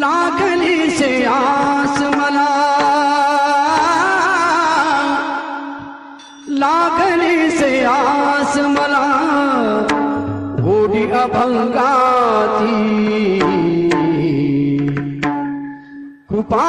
लाखनी से आस मला लाखनी से आस मला गोडी अभंगाती कृपा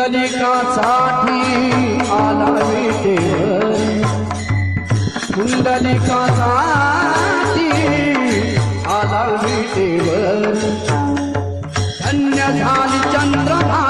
पुंडलिकासाठी आला विटेवर पुंडलिकासाठी आला देव धन्य झाली चंद्रमा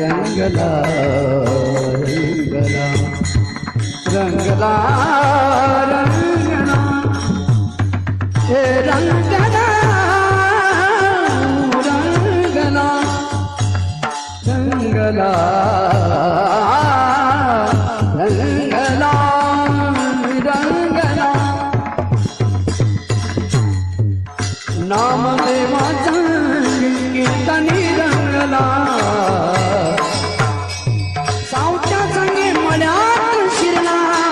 rangala rangala rangala rangala he rangala rangala